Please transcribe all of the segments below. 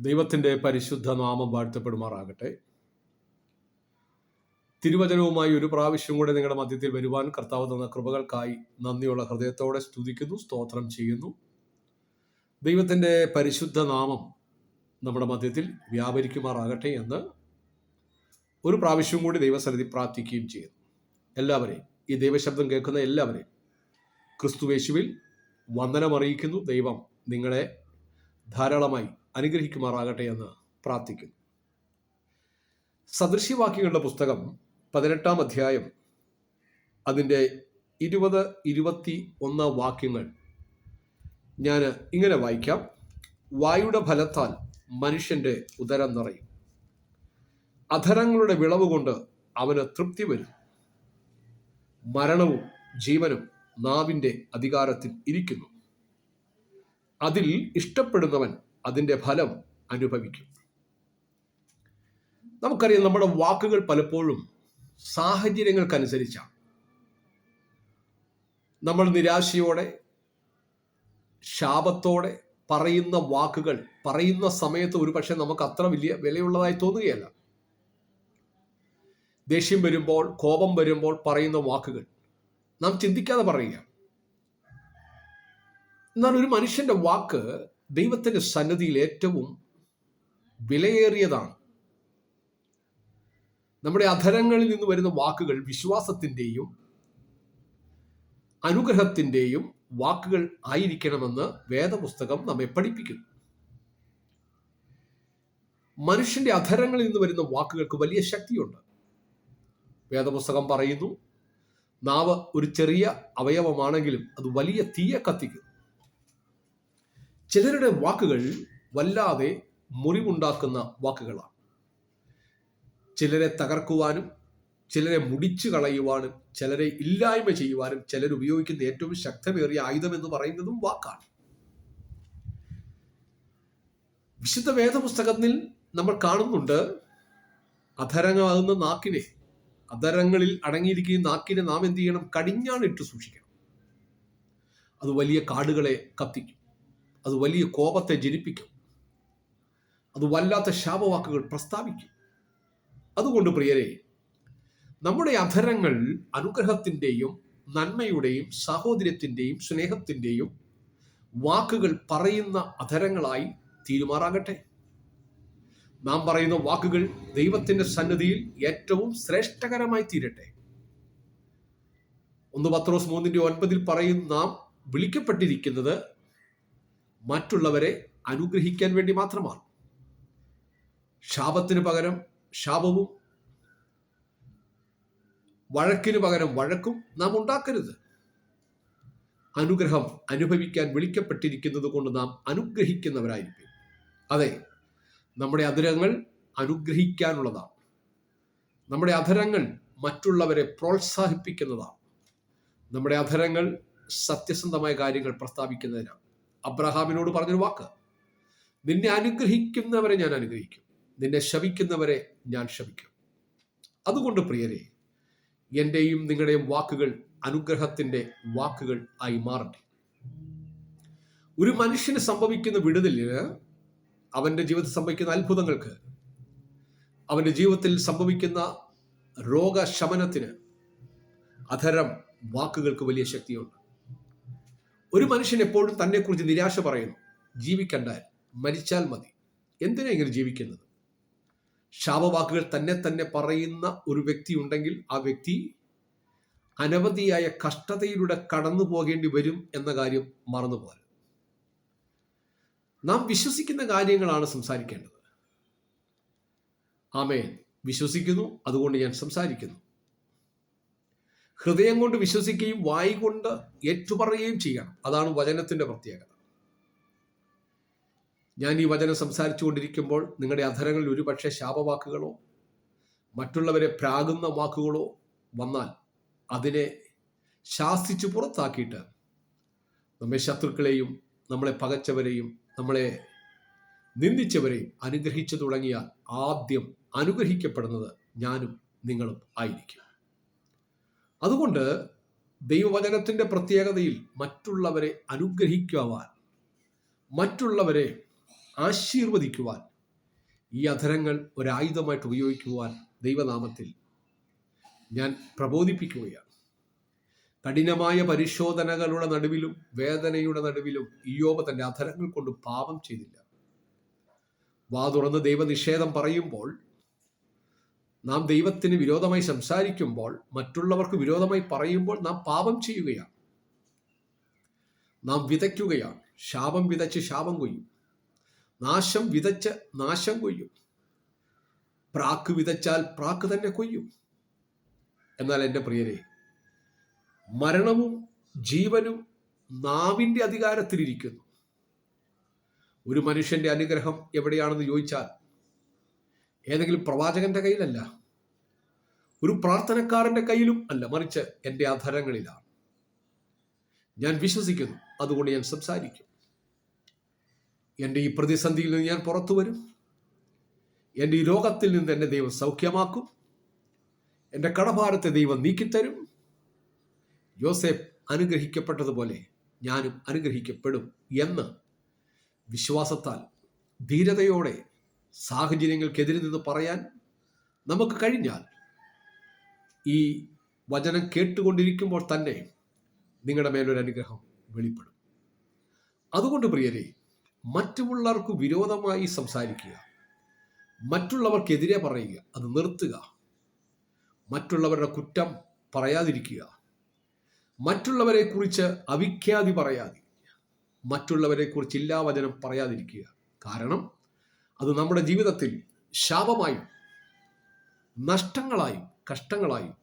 ദൈവത്തിന്റെ പരിശുദ്ധ നാമം വാഴ്ത്തപ്പെടുമാറാകട്ടെ. തിരുവചനവുമായി ഒരു പ്രാവശ്യം കൂടെ നിങ്ങളുടെ മധ്യത്തിൽ വരുവാൻ കർത്താവ് തന്ന കൃപകൾക്കായി നന്ദിയുള്ള ഹൃദയത്തോടെ സ്തുതിക്കുന്നു സ്തോത്രം ചെയ്യുന്നു. ദൈവത്തിന്റെ പരിശുദ്ധ നാമം നമ്മുടെ മധ്യത്തിൽ വ്യാപരിക്കുമാറാകട്ടെ എന്ന് ഒരു പ്രാവശ്യം കൂടി ദൈവസന്നിധി പ്രാർത്ഥിക്കുകയും ചെയ്യുന്നു. എല്ലാവരെയും ഈ ദൈവശബ്ദം കേൾക്കുന്ന എല്ലാവരെയും ക്രിസ്തുവേശുവിൽ വന്ദനമറിയിക്കുന്നു ദൈവം നിങ്ങളെ ധാരാളമായി അനുഗ്രഹിക്കുമാറാകട്ടെ എന്ന് പ്രാർത്ഥിക്കുന്നു. സദൃശ്യവാക്യങ്ങളുടെ പുസ്തകം പതിനെട്ടാം അധ്യായം അതിന്റെ ഇരുപത് ഇരുപത്തി ഒന്ന് വാക്യങ്ങൾ ഞാൻ ഇങ്ങനെ വായിക്കാം. വായുടെ ഫലത്താൽ മനുഷ്യന്റെ ഉദരം നിറയും. അധരങ്ങളുടെ വിളവ് കൊണ്ട് അവന് തൃപ്തി വരും. മരണവും ജീവനും നാവിന്റെ അധികാരത്തിൽ ഇരിക്കുന്നു. അതിൽ ഇഷ്ടപ്പെടുന്നവൻ അതിന്റെ ഫലം അനുഭവിക്കും. നമുക്കറിയാം നമ്മുടെ വാക്കുകൾ പലപ്പോഴും സാഹചര്യങ്ങൾക്കനുസരിച്ചാണ്. നമ്മൾ നിരാശയോടെ ശാപത്തോടെ പറയുന്ന വാക്കുകൾ പറയുന്ന സമയത്ത് ഒരു പക്ഷേ നമുക്ക് അത്ര വലിയ വിലയുള്ളതായി തോന്നുകയല്ല. ദേഷ്യം വരുമ്പോൾ കോപം വരുമ്പോൾ പറയുന്ന വാക്കുകൾ നാം ചിന്തിക്കാതെ പറയുക. എന്നാൽ ഒരു മനുഷ്യന്റെ വാക്ക് ദൈവത്തിന്റെ സന്നദ്ധിയിൽ ഏറ്റവും വിലയേറിയതാണ്. നമ്മുടെ അധരങ്ങളിൽ നിന്ന് വരുന്ന വാക്കുകൾ വിശ്വാസത്തിന്റെയും അനുഗ്രഹത്തിന്റെയും വാക്കുകൾ ആയിരിക്കണമെന്ന് വേദപുസ്തകം നമ്മെ പഠിപ്പിക്കുന്നു. മനുഷ്യന്റെ അധരങ്ങളിൽ നിന്ന് വരുന്ന വാക്കുകൾക്ക് വലിയ ശക്തിയുണ്ട്. വേദപുസ്തകം പറയുന്നു നാവ് ഒരു ചെറിയ അവയവമാണെങ്കിലും അത് വലിയ തീയെ കത്തിക്കും ചിലരുടെ വാക്കുകൾ വല്ലാതെ മുറിവുണ്ടാക്കുന്ന വാക്കുകളാണ്. ചിലരെ തകർക്കുവാനും ചിലരെ മുടിച്ചു കളയുവാനും ചിലരെ ഇല്ലായ്മ ചെയ്യുവാനും ചിലർ ഉപയോഗിക്കുന്ന ഏറ്റവും ശക്തമേറിയ ആയുധം എന്ന് പറയുന്നതും വാക്കാണ്. വിശുദ്ധ വേദപുസ്തകത്തിൽ നമ്മൾ കാണുന്നുണ്ട് അധരമാകുന്ന നാക്കിനെ. അധരങ്ങളിൽ അടങ്ങിയിരിക്കുന്ന നാക്കിനെ നാം എന്ത് ചെയ്യണം? കടിഞ്ഞാണിട്ട് സൂക്ഷിക്കണം. അത് വലിയ കാടുകളെ കത്തിക്കും. അത് വലിയ കോപത്തെ ജനിപ്പിക്കും. അത് വല്ലാത്ത ശാപവാക്കുകൾ പ്രസ്താവിക്കും. അതുകൊണ്ട് പ്രിയരെ നമ്മുടെ അധരങ്ങൾ അനുഗ്രഹത്തിന്റെയും നന്മയുടെയും സാഹോദര്യത്തിന്റെയും സ്നേഹത്തിന്റെയും വാക്കുകൾ പറയുന്ന അധരങ്ങളായി തീരുമാറാകട്ടെ. നാം പറയുന്ന വാക്കുകൾ ദൈവത്തിന്റെ സന്നദ്ധിയിൽ ഏറ്റവും ശ്രേഷ്ഠകരമായി തീരട്ടെ. ഒന്ന് പത്രോസ് മൂന്നിന്റെ ഒൻപതിൽ പറയും നാം വിളിക്കപ്പെട്ടിരിക്കുന്നത് മറ്റുള്ളവരെ അനുഗ്രഹിക്കാൻ വേണ്ടി മാത്രമാണ്. ശാപത്തിന് പകരം ശാപവും വഴക്കിന് പകരം വഴക്കും നാം ഉണ്ടാക്കരുത്. അനുഗ്രഹം അനുഭവിക്കാൻ വിളിക്കപ്പെട്ടിരിക്കുന്നത് കൊണ്ട് നാം അനുഗ്രഹിക്കുന്നവരായിരിക്കും. അതെ നമ്മുടെ അധരങ്ങൾ അനുഗ്രഹിക്കാനുള്ളതാണ്. നമ്മുടെ അധരങ്ങൾ മറ്റുള്ളവരെ പ്രോത്സാഹിപ്പിക്കുന്നതാണ്. നമ്മുടെ അധരങ്ങൾ സത്യസന്ധമായ കാര്യങ്ങൾ പ്രസ്താവിക്കുന്നതിനാണ്. അബ്രഹാമിനോട് പറഞ്ഞൊരു വാക്ക്. നിന്നെ അനുഗ്രഹിക്കുന്നവരെ ഞാൻ അനുഗ്രഹിക്കും. നിന്നെ ശപിക്കുന്നവരെ ഞാൻ ശപിക്കും. അതുകൊണ്ട് പ്രിയരെ എന്റെയും നിങ്ങളുടെയും വാക്കുകൾ അനുഗ്രഹത്തിന്റെ വാക്കുകൾ ആയി മാറട്ടെ. ഒരു മനുഷ്യന് സംഭവിക്കുന്ന വിടുതലിന് അവന്റെ ജീവിതത്തിൽ സംഭവിക്കുന്ന അത്ഭുതങ്ങൾക്ക് അവന്റെ ജീവിതത്തിൽ സംഭവിക്കുന്ന രോഗശമനത്തിന് അധരം വാക്കുകൾക്ക് വലിയ ശക്തിയുണ്ട്. ഒരു മനുഷ്യൻ എപ്പോഴും തന്നെക്കുറിച്ച് നിരാശ പറയുന്നു. ജീവിക്കണ്ടാൽ മരിച്ചാൽ മതി. എന്തിനാ ഇങ്ങനെ ജീവിക്കുന്നത്? ശാപവാക്കുകൾ തന്നെ തന്നെ പറയുന്ന ഒരു വ്യക്തി ഉണ്ടെങ്കിൽ ആ വ്യക്തി അനവധിയായ കഷ്ടതയിലൂടെ കടന്നു പോകേണ്ടി വരും എന്ന കാര്യം മറന്നുപോകരുത്. നാം വിശ്വസിക്കുന്ന കാര്യങ്ങളാണ് സംസാരിക്കേണ്ടത്. ആമേൻ. വിശ്വസിക്കുന്നു അതുകൊണ്ട് ഞാൻ സംസാരിക്കുന്നു. ഹൃദയം കൊണ്ട് വിശ്വസിക്കുകയും വായി കൊണ്ട് ഏറ്റുപറയുകയും ചെയ്യണം. അതാണ് വചനത്തിന്റെ പ്രത്യേകത. ഞാൻ ഈ വചനം സംസാരിച്ചു കൊണ്ടിരിക്കുമ്പോൾ നിങ്ങളുടെ അധരങ്ങളിൽ ഒരുപക്ഷെ ശാപവാക്കുകളോ മറ്റുള്ളവരെ പ്രാകുന്ന വാക്കുകളോ വന്നാൽ അതിനെ ശാസിച്ചു പുറത്താക്കിയിട്ട് നമ്മെ ശത്രുക്കളെയും നമ്മളെ പകച്ചവരെയും നമ്മളെ നിന്ദിച്ചവരെയും അനുഗ്രഹിച്ചു തുടങ്ങിയാൽ ആദ്യം അനുഗ്രഹിക്കപ്പെടുന്നത് ഞാനും നിങ്ങളും ആയിരിക്കും. അതുകൊണ്ട് ദൈവവചനത്തിന്റെ പ്രത്യേകതയിൽ മറ്റുള്ളവരെ അനുഗ്രഹിക്കുവാൻ മറ്റുള്ളവരെ ആശീർവദിക്കുവാൻ ഈ അധരങ്ങൾ ഒരായുധമായിട്ട് ഉപയോഗിക്കുവാൻ ദൈവനാമത്തിൽ ഞാൻ പ്രബോധിപ്പിക്കുകയാണ്. കഠിനമായ പരിശോധനകളുടെ നടുവിലും വേദനയുടെ നടുവിലും ഇയോബ് തന്റെ അധരങ്ങൾ കൊണ്ട് പാപം ചെയ്തില്ല. വാ തുറന്ന് ദൈവനിഷേധം പറയുമ്പോൾ നാം ദൈവത്തിന് വിരോധമായി സംസാരിക്കുമ്പോൾ മറ്റുള്ളവർക്ക് വിരോധമായി പറയുമ്പോൾ നാം പാപം ചെയ്യുകയാണ്. നാം വിതയ്ക്കുകയാണ്. ശാപം വിതച്ച് ശാപം കൊയ്യും. നാശം വിതച്ച് നാശം കൊയ്യും. പ്രാക്ക് വിതച്ചാൽ പ്രാക്ക് തന്നെ കൊയ്യും. എന്നാൽ എന്റെ പ്രിയരെ മരണവും ജീവനും നാവിന്റെ അധികാരത്തിലിരിക്കുന്നു. ഒരു മനുഷ്യന്റെ അനുഗ്രഹം എവിടെയാണെന്ന് ചോദിച്ചാൽ ഏതെങ്കിലും പ്രവാചകന്റെ കയ്യിലല്ല. ഒരു പ്രാർത്ഥനക്കാരന്റെ കയ്യിലും അല്ല മറിച്ച് എന്റെ അധരങ്ങളിലാണ് ഞാൻ വിശ്വസിക്കുന്നു അതുകൊണ്ട് ഞാൻ സംസാരിക്കും. എന്റെ ഈ പ്രതിസന്ധിയിൽ നിന്ന് ഞാൻ പുറത്തു വരും. എന്റെ ഈ രോഗത്തിൽ നിന്ന് എന്നെ ദൈവം സൗഖ്യമാക്കും. എന്റെ കടഭാരത്തെ ദൈവം നീക്കിത്തരും. ജോസഫ് അനുഗ്രഹിക്കപ്പെട്ടതുപോലെ ഞാനും അനുഗ്രഹിക്കപ്പെടും എന്ന് വിശ്വാസത്താൽ ധീരതയോടെ സാഹചര്യങ്ങൾക്കെതിരെ നിന്ന് പറയാൻ നമുക്ക് കഴിഞ്ഞാൽ ഈ വചനം കേട്ടുകൊണ്ടിരിക്കുമ്പോൾ തന്നെ നിങ്ങളുടെ മേലൊരു അനുഗ്രഹം വെളിപ്പെടും. അതുകൊണ്ട് പ്രിയരെ മറ്റുള്ളവർക്ക് വിരോധമായി സംസാരിക്കുക മറ്റുള്ളവർക്കെതിരെ പറയുക അത് നിർത്തുക. മറ്റുള്ളവരുടെ കുറ്റം പറയാതിരിക്കുക. മറ്റുള്ളവരെ കുറിച്ച് അവിഖ്യാതി പറയാതെ മറ്റുള്ളവരെ കുറിച്ച് ഇല്ലാ വചനം പറയാതിരിക്കുക. കാരണം അത് നമ്മുടെ ജീവിതത്തിൽ ശാപമായും നഷ്ടങ്ങളായും കഷ്ടങ്ങളായും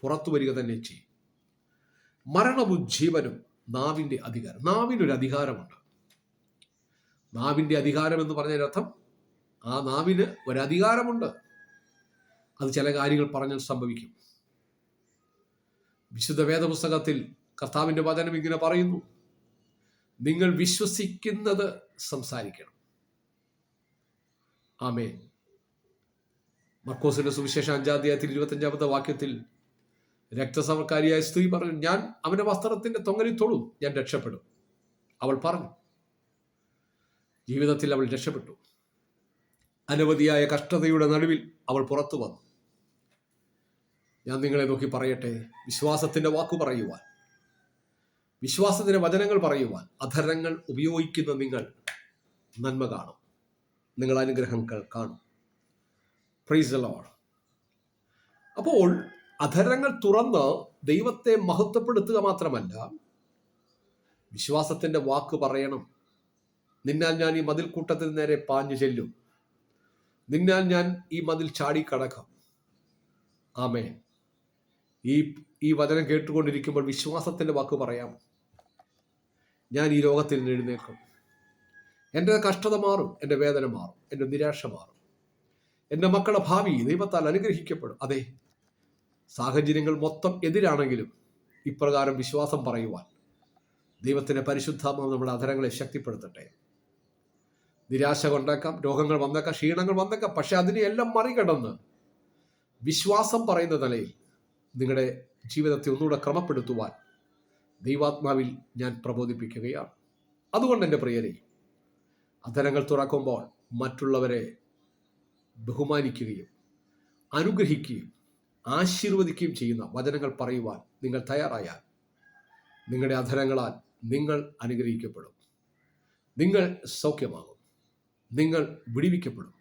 പുറത്തു വരിക തന്നെ ചെയ്യും. മരണവും ജീവനും നാവിന്റെ അധികാരം നാവിനൊരു അധികാരമുണ്ട്. നാവിന്റെ അധികാരം എന്ന് പറഞ്ഞതിനർത്ഥം ആ നാവിന് ഒരധികാരമുണ്ട്. അത് ചില കാര്യങ്ങൾ പറഞ്ഞാൽ സംഭവിക്കും. വിശുദ്ധ വേദപുസ്തകത്തിൽ കർത്താവിന്റെ വചനം ഇങ്ങനെ പറയുന്നു. നിങ്ങൾ വിശ്വസിക്കുന്നത് സംസാരിക്കണം. ആമേ മർക്കോസിന്റെ സുവിശേഷ അഞ്ചാധ്യായത്തിൽ ഇരുപത്തഞ്ചാമത്തെ വാക്യത്തിൽ രക്തസമർക്കാരിയായ സ്ത്രീ പറഞ്ഞു ഞാൻ അവന്റെ വസ്ത്രത്തിന്റെ തൊങ്ങലിൽ തൊടും ഞാൻ രക്ഷപ്പെടും. അവൾ പറഞ്ഞു ജീവിതത്തിൽ അവൾ രക്ഷപ്പെട്ടു. അനവധിയായ കഷ്ടതയുടെ നടുവിൽ അവൾ പുറത്തു വന്നു. ഞാൻ നിങ്ങളെ നോക്കി പറയട്ടെ വിശ്വാസത്തിന്റെ വാക്കു പറയുവാൻ വിശ്വാസത്തിന്റെ വചനങ്ങൾ പറയുവാൻ അധരങ്ങൾ ഉപയോഗിക്കുന്ന നിങ്ങൾ നന്മ കാണും. നിങ്ങൾ അനുഗ്രഹങ്ങൾ കാണും. പ്രൈസ് ലോഡ് അപ്പോൾ അധരങ്ങൾ തുറന്ന് ദൈവത്തെ മഹത്വപ്പെടുത്തുക മാത്രമല്ല വിശ്വാസത്തിന്റെ വാക്ക് പറയണം. നിന്നാൽ ഞാൻ ഈ മതിൽ കൂട്ടത്തിന് നേരെ പാഞ്ഞു ചെല്ലും. നിന്നാൽ ഞാൻ ഈ മതിൽ ചാടിക്കടക്കാം. ആമേ ഈ ഈ വചനം കേട്ടുകൊണ്ടിരിക്കുമ്പോൾ വിശ്വാസത്തിന്റെ വാക്ക് പറയാം. ഞാൻ ഈ രോഗത്തിൽ എഴുന്നേൽക്കും. എന്റെ കഷ്ടത മാറും എന്റെ വേദന മാറും എന്റെ നിരാശ മാറും. എന്റെ മക്കളുടെ ഭാവി ദൈവത്താൽ അനുഗ്രഹിക്കപ്പെടും. അതെ സാഹചര്യങ്ങൾ മൊത്തം എതിരാണെങ്കിലും ഇപ്രകാരം വിശ്വാസം പറയുവാൻ ദൈവത്തിന്റെ പരിശുദ്ധാത്മാവ് നമ്മുടെ അധരങ്ങളെ ശക്തിപ്പെടുത്തട്ടെ. നിരാശ കൊണ്ടേക്കാം രോഗങ്ങൾ വന്നേക്കാം ക്ഷീണങ്ങൾ വന്നേക്കാം പക്ഷെ അതിനെയെല്ലാം മറികടന്ന് വിശ്വാസം പറയുന്ന നിലയിൽ നിങ്ങളുടെ ജീവിതത്തെ ഒന്നുകൂടെ ക്രമപ്പെടുത്തുവാൻ ദൈവാത്മാവിൽ ഞാൻ പ്രബോധിപ്പിക്കുകയാണ്. അതുകൊണ്ട് എന്റെ പ്രിയരെ അധരങ്ങൾ തുറക്കുമ്പോൾ മറ്റുള്ളവരെ ബഹുമാനിക്കുകയും അനുഗ്രഹിക്കുകയും ആശീർവദിക്കുകയും ചെയ്യുന്ന വചനങ്ങൾ പറയുവാൻ നിങ്ങൾ തയ്യാറായാൽ നിങ്ങളുടെ അധരങ്ങളാൽ നിങ്ങൾ അനുഗ്രഹിക്കപ്പെടും. നിങ്ങൾ സൗഖ്യമാകും. നിങ്ങൾ വിടിവിക്കപ്പെടും.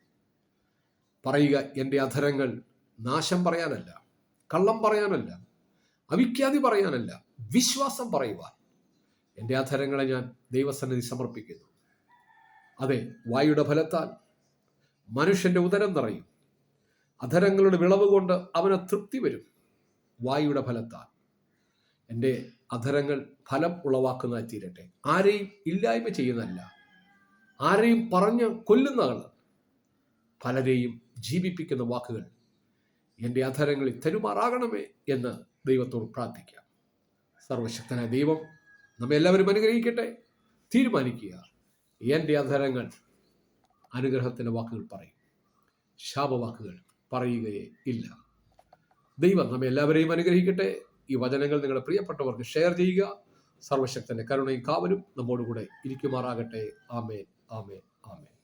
പറയുക എന്റെ അധരങ്ങൾ നാശം പറയാനല്ല കള്ളം പറയാനല്ല അവിഖ്യാതി പറയാനല്ല വിശ്വാസം പറയുവാൻ. എന്റെ അധരങ്ങളെ ഞാൻ ദൈവസന്നിധി സമർപ്പിക്കുന്നു. അതെ വായുടെ ഫലത്താൽ മനുഷ്യന്റെ ഉദരം നിറയും. അധരങ്ങളുടെ വിളവ് കൊണ്ട് അവന് തൃപ്തി വരും. വായുടെ ഫലത്താൽ. എന്റെ അധരങ്ങൾ ഫലം ഉളവാക്കുന്നതായി തീരട്ടെ. ആരെയും ഇല്ലായ്മ ചെയ്യുന്നതല്ല. ആരെയും പറഞ്ഞ് കൊല്ലുന്നതാണ്. പലരെയും ജീവിപ്പിക്കുന്ന വാക്കുകൾ എന്റെ അധരങ്ങളിൽ തരുമാറാകണമേ എന്ന് ദൈവത്തോട് പ്രാർത്ഥിക്കാം. സർവശക്തനായ ദൈവം നമ്മെല്ലാവരും അനുഗ്രഹിക്കട്ടെ. തീരുമാനിക്കുക. എന്റെ അധരങ്ങൾ അനുഗ്രഹത്തിന്റെ വാക്കുകൾ പറയും. ശാപവാക്കുകൾ പറയുകയേ ഇല്ല. ദൈവം നമ്മെ എല്ലാവരെയും അനുഗ്രഹിക്കട്ടെ. ഈ വചനങ്ങൾ നിങ്ങളുടെ പ്രിയപ്പെട്ടവർക്ക് ഷെയർ ചെയ്യുക. സർവശക്തന്റെ കരുണയും കാവലും നമ്മോടുകൂടെ ഇരിക്കുമാറാകട്ടെ. ആമേ ആമേ ആമേ ബൈ